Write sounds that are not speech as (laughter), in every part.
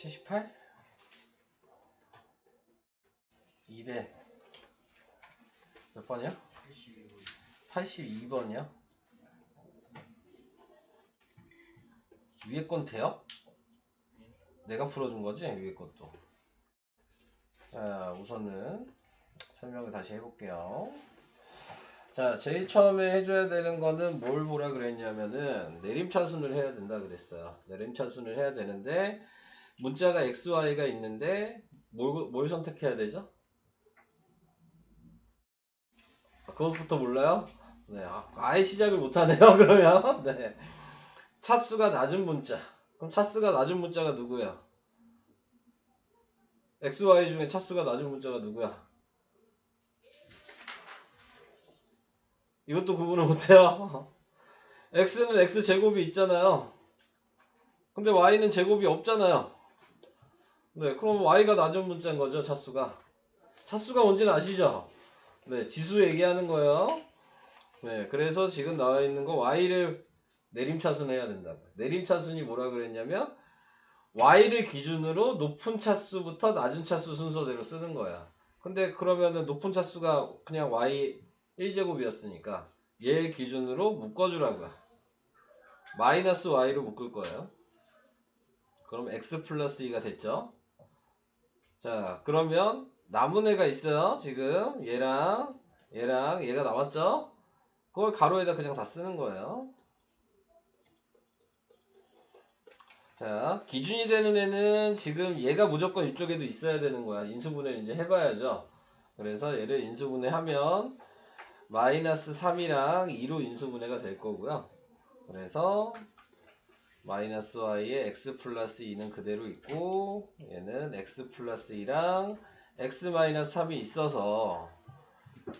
78 200 몇 번이야? 82번이요? 위에 건 돼요? 내가 풀어준 거지? 위에 것도. 자, 우선은 설명을 다시 해볼게요. 자, 제일 처음에 해줘야 되는 거는 뭘 보라 그랬냐면은 내림차순을 해야 된다 그랬어요. 내림차순을 해야 되는데 문자가 x, y가 있는데 뭘, 뭘 선택해야 되죠? 아, 그것부터 몰라요? 네, 아, 아예 시작을 못하네요. (laughs) 그러면 네. 차수가 낮은 문자. 그럼 차수가 낮은 문자가 누구야? x, y 중에 차수가 낮은 문자가 누구야? 이것도 구분을 못해요. (laughs) x는 x 제곱이 있잖아요. 근데 y는 제곱이 없잖아요. 네, 그럼 y가 낮은 문자인 거죠, 차수가. 차수가 뭔지는 아시죠? 네, 지수 얘기하는 거예요. 네, 그래서 지금 나와 있는 거 y를 내림차순 해야 된다고. 내림차순이 뭐라 그랬냐면 y를 기준으로 높은 차수부터 낮은 차수 순서대로 쓰는 거야. 근데 그러면은 높은 차수가 그냥 y 1제곱이었으니까 얘 기준으로 묶어주라고요. 마이너스 y로 묶을 거예요. 그럼 x 플러스 2가 됐죠. 자, 그러면 남은 애가 있어요. 지금 얘랑 얘랑 얘가 나왔죠. 그걸 가로에다 그냥 다 쓰는 거예요. 자, 기준이 되는 애는 지금 얘가 무조건 이쪽에도 있어야 되는 거야. 인수분해 이제 해봐야죠. 그래서 얘를 인수분해 하면 마이너스 3이랑 2로 인수분해가 될 거고요. 그래서 마이너스 y에 x 플러스 2는 그대로 있고 얘는 x 플러스 2랑 x 마이너스 3이 있어서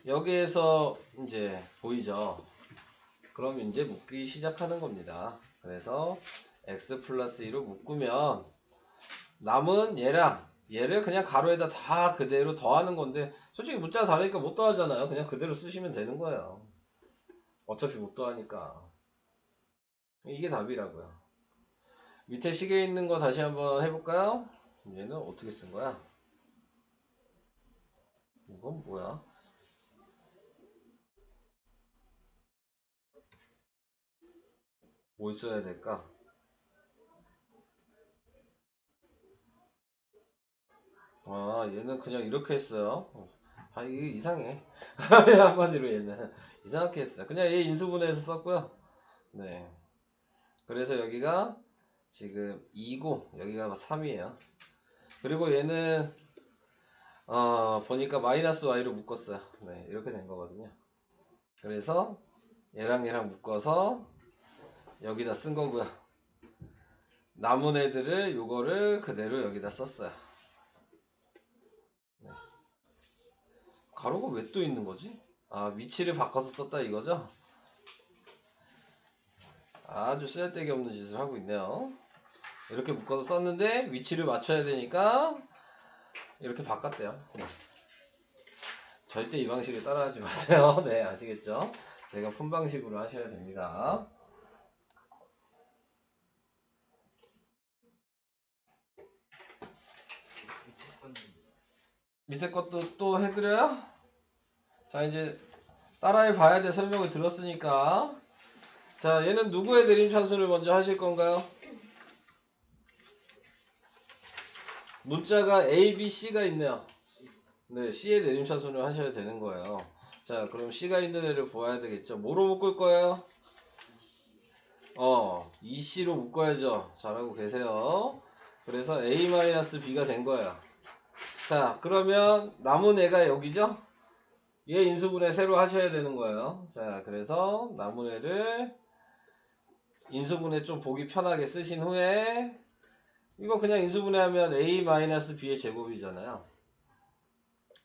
여기에서 이제 보이죠. 그럼 이제 묶기 시작하는 겁니다. 그래서 x 플러스 2로 묶으면 남은 얘랑 얘를 그냥 가로에다 다 그대로 더하는 건데 솔직히 문자가 다르니까 못 더하잖아요. 그냥 그대로 쓰시면 되는 거예요. 어차피 못 더하니까. 이게 답이라고요. 밑에 시계에 있는 거 다시 한번 해볼까요? 얘는 어떻게 쓴 거야? 이건 뭐야? 뭘 써야 될까? 아, 얘는 그냥 이렇게 했어요. 아, 이게 이상해. (laughs) 한마디로 얘는 이상하게 했어요. 그냥 얘 인수분해해서 썼고요. 네. 그래서 여기가 지금 2고 여기가 3이에요. 그리고 얘는 어, 보니까 마이너스 y로 묶었어요. 네, 이렇게 된 거거든요. 그래서 얘랑 얘랑 묶어서 여기다 쓴 거고요. 남은 애들을 요거를 그대로 여기다 썼어요. 네. 가로가 왜 또 있는 거지? 아 위치를 바꿔서 썼다 이거죠? 아주 쓸데기 없는 짓을 하고 있네요. 이렇게 묶어서 썼는데 위치를 맞춰야 되니까 이렇게 바꿨대요. 네. 절대 이 방식을 따라하지 (laughs) 마세요. 네, 아시겠죠? 제가 푼 방식으로 하셔야 됩니다. 밑에 것도 또 해드려요? 자, 이제 따라해 봐야 돼. 설명을 들었으니까. 자, 얘는 누구의 내림차순을 먼저 하실 건가요? 문자가 A, B, C가 있네요. 네, C의 내림차순을 하셔야 되는 거예요. 자, 그럼 C가 있는 애를 보아야 되겠죠. 뭐로 묶을 거예요? 어, EC로 묶어야죠. 잘하고 계세요. 그래서 A-B가 된 거예요. 자, 그러면 남은 애가 여기죠? 얘 인수분해 새로 하셔야 되는 거예요. 자, 그래서 남은 애를 인수분해 좀 보기 편하게 쓰신 후에 이거 그냥 인수분해하면 a-b의 제곱이잖아요.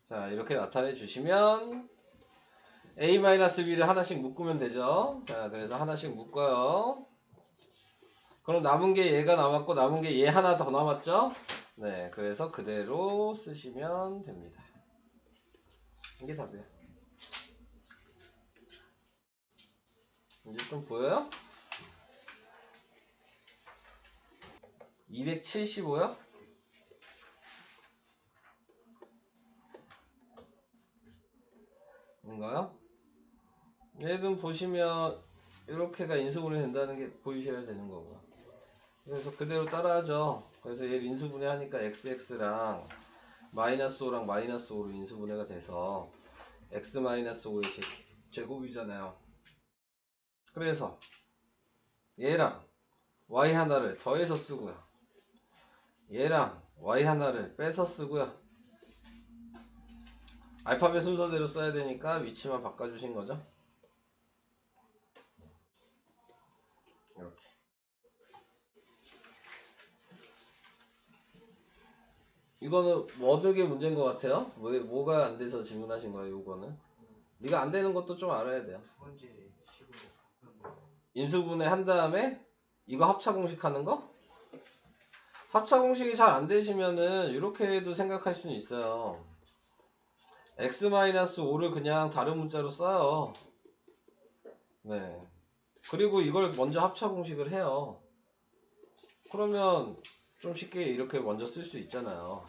자, 이렇게 나타내 주시면 a-b를 하나씩 묶으면 되죠. 자, 그래서 하나씩 묶어요. 그럼 남은 게 얘가 남았고 남은 게 얘 하나 더 남았죠? 네, 그래서 그대로 쓰시면 됩니다. 이게 답이에요. 이제 좀 보여요? 275요? 인가요? 얘든 보시면 이렇게가 인수분해 된다는 게 보이셔야 되는 거고 그래서 그대로 따라하죠 그래서 얘를 인수분해하니까 xx랑 마이너스 5랑 마이너스 5로 인수분해가 돼서 x 마이너스 5의 제곱이잖아요 그래서 얘랑 y 하나를 더해서 쓰고요 얘랑 y 하나를 빼서 쓰고요 알파벳 순서대로 써야 되니까 위치만 바꿔주신 거죠 이렇게 이거는 뭐 어떻게 문제인 것 같아요? 뭐, 뭐가 안 돼서 질문하신 거예요 이거는? 네가 안 되는 것도 좀 알아야 돼요. 인수분해 한 다음에 이거 합차 공식 하는 거? 합차 공식이 잘 안 되시면은 이렇게도 생각할 수는 있어요. x-5를 그냥 다른 문자로 써요. 네. 그리고 이걸 먼저 합차 공식을 해요. 그러면 좀 쉽게 이렇게 먼저 쓸 수 있잖아요.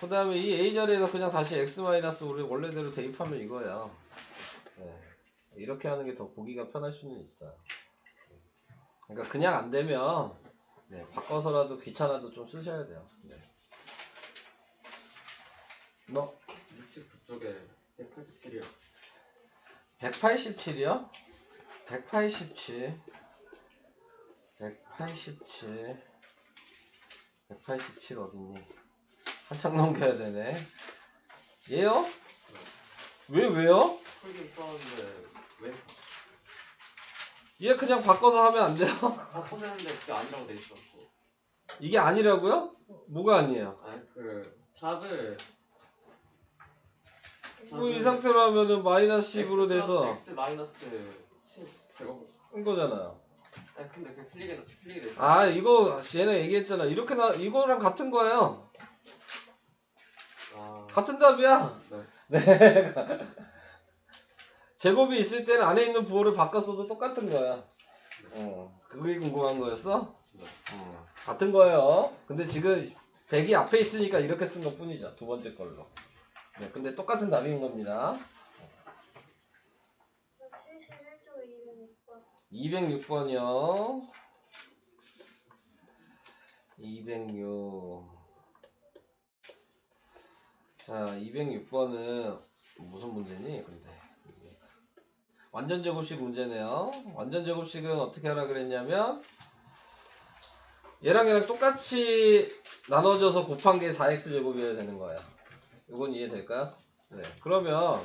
그 다음에 이 a 자리에서 그냥 다시 x-5를 원래대로 대입하면 이거야. 네. 이렇게 하는 게 더 보기가 편할 수는 있어요. 그러니까 그냥 안 되면 네, 바꿔서라도 귀찮아도 좀 쓰셔야 돼요. 네. 너 69쪽에 187이요. 187이요? 187 187 187 어딨니? 한창 넘겨야 되네. 얘요? 왜 왜요? 풀긴 풀었는데 왜 얘 그냥 바꿔서 하면 안 돼요? (laughs) 바꿔내는데 그게 아니라고 돼 있었고. 이게 아니라고요? 뭐가 아니에요? 아니 그 답을 뭐이 상태로 하면은 마이너스 10으로 돼서 x 마이너스 10 제곱. 한 거잖아요. 아니 근데 그게 틀리게 틀리게 돼. 아 이거 얘네 얘기했잖아. 이렇게 나 이거랑 같은 거예요. 아, 같은 답이야. 네. (laughs) 네. 제곱이 있을 때는 안에 있는 부호를 바꿨어도 똑같은 거야. 어, 그게 궁금한 거였어? 네. 어, 같은 거예요. 근데 지금 100이 앞에 있으니까 이렇게 쓴 것 뿐이죠. 두 번째 걸로. 네, 근데 똑같은 답인 겁니다. 71조 206번 206번이요. 206. 자, 206번은 무슨 문제니? 근데 완전 제곱식 문제네요. 완전 제곱식은 어떻게 하라 그랬냐면 얘랑 얘랑 똑같이 나눠져서 곱한 게 4x 제곱이어야 되는 거예요. 이건 이해될까요? 네. 그러면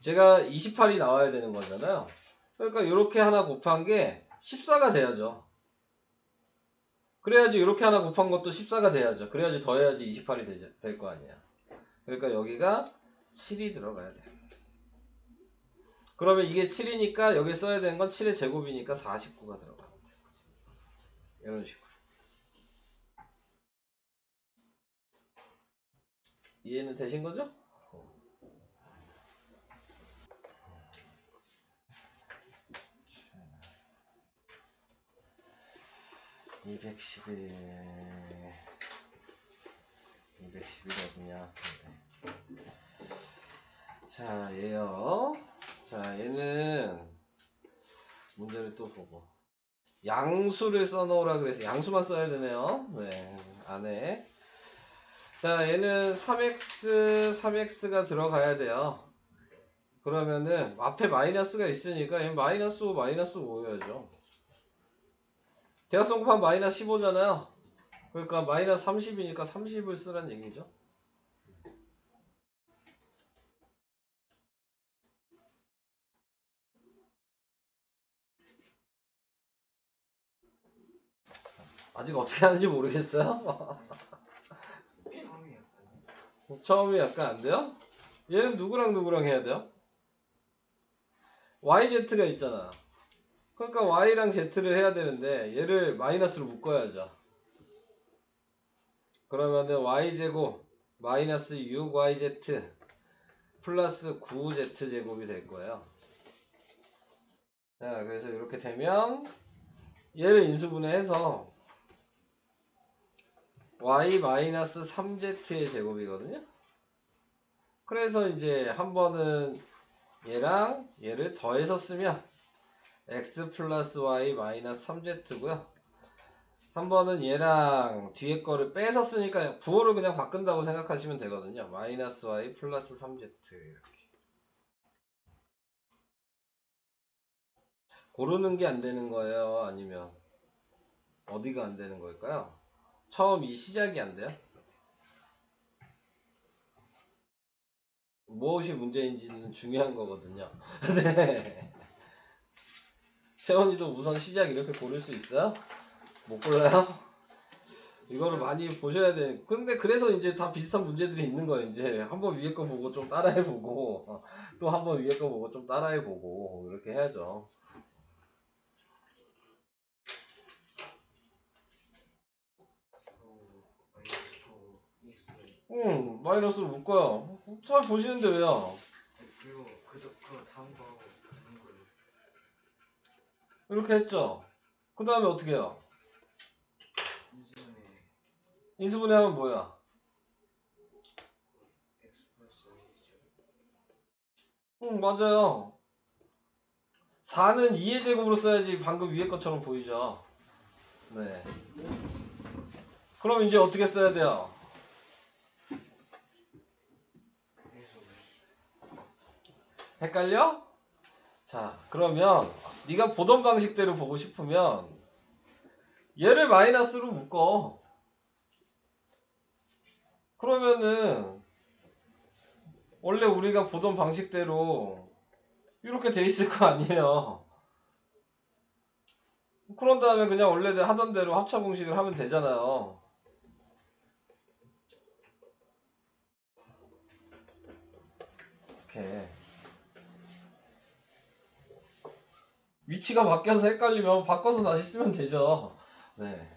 제가 28이 나와야 되는 거잖아요. 그러니까 이렇게 하나 곱한 게 14가 돼야죠. 그래야지 이렇게 하나 곱한 것도 14가 돼야죠. 그래야지 더해야지 28이 될 거 아니야. 그러니까 여기가 7이 들어가야 돼. 그러면 이게 7이니까 여기 써야 되는 건 7의 제곱이니까 49가 들어가면 돼. 이런 식으로. 이해는 되신 거죠? (211) 211 어디냐 네. 자 얘요 자 얘는 문제를 또 보고 양수를 써놓으라 그래서 양수만 써야 되네요. 네 안에. 자 얘는 3x 3x가 들어가야 돼요. 그러면은 앞에 마이너스가 있으니까 얘 마이너스 5 마이너스 5여야죠. 대각선 곱하면 마이너스 15잖아요. 그러니까 마이너스 30이니까 30을 쓰란 얘기죠 아직 어떻게 하는지 모르겠어요. (laughs) 처음이 약간 안 돼요? 얘는 누구랑 누구랑 해야 돼요? YZ가 있잖아. 그러니까 Y랑 Z를 해야 되는데 얘를 마이너스로 묶어야죠. 그러면은 Y제곱 마이너스 6YZ 플러스 9Z 제곱이 될 거예요. 자, 그래서 이렇게 되면 얘를 인수분해해서 y 마이너스 3z의 제곱이거든요. 그래서 이제 한 번은 얘랑 얘를 더해서 쓰면 x 플러스 y 마이너스 3z고요. 한 번은 얘랑 뒤에 거를 빼서 쓰니까 부호를 그냥 바꾼다고 생각하시면 되거든요. 마이너스 y 플러스 3z 이렇게. 고르는 게 안 되는 거예요? 아니면 어디가 안 되는 걸까요? 처음 이 시작이 안 돼요? 무엇이 문제인지는 중요한 거거든요. (laughs) 네. 세원이도 우선 시작 이렇게 고를 수 있어요? 못 골라요? 이거를 많이 보셔야 돼. 근데 그래서 이제 다 비슷한 문제들이 있는 거예요. 이제 한번 위에 거 보고 좀 따라해 보고 또 한번 위에 거 보고 좀 따라해 보고 이렇게 해야죠. 응, 마이너스로 묶어요. 잘 보시는데 왜요? 그리고 그저 그 다음 거 다음 거 이렇게 했죠. 그 다음에 어떻게 해요? 이전에 인수분해 하면 뭐야? x 플러스 응, 맞아요. 4는 2의 제곱으로 써야지 방금 위에 것처럼 보이죠. 네. 그럼 이제 어떻게 써야 돼요? 헷갈려? 자, 그러면 네가 보던 방식대로 보고 싶으면 얘를 마이너스로 묶어. 그러면은 원래 우리가 보던 방식대로 이렇게 돼 있을 거 아니에요. 그런 다음에 그냥 원래 하던 대로 합차 공식을 하면 되잖아요. 이렇게 위치가 바뀌어서 헷갈리면 바꿔서 다시 쓰면 되죠. 네.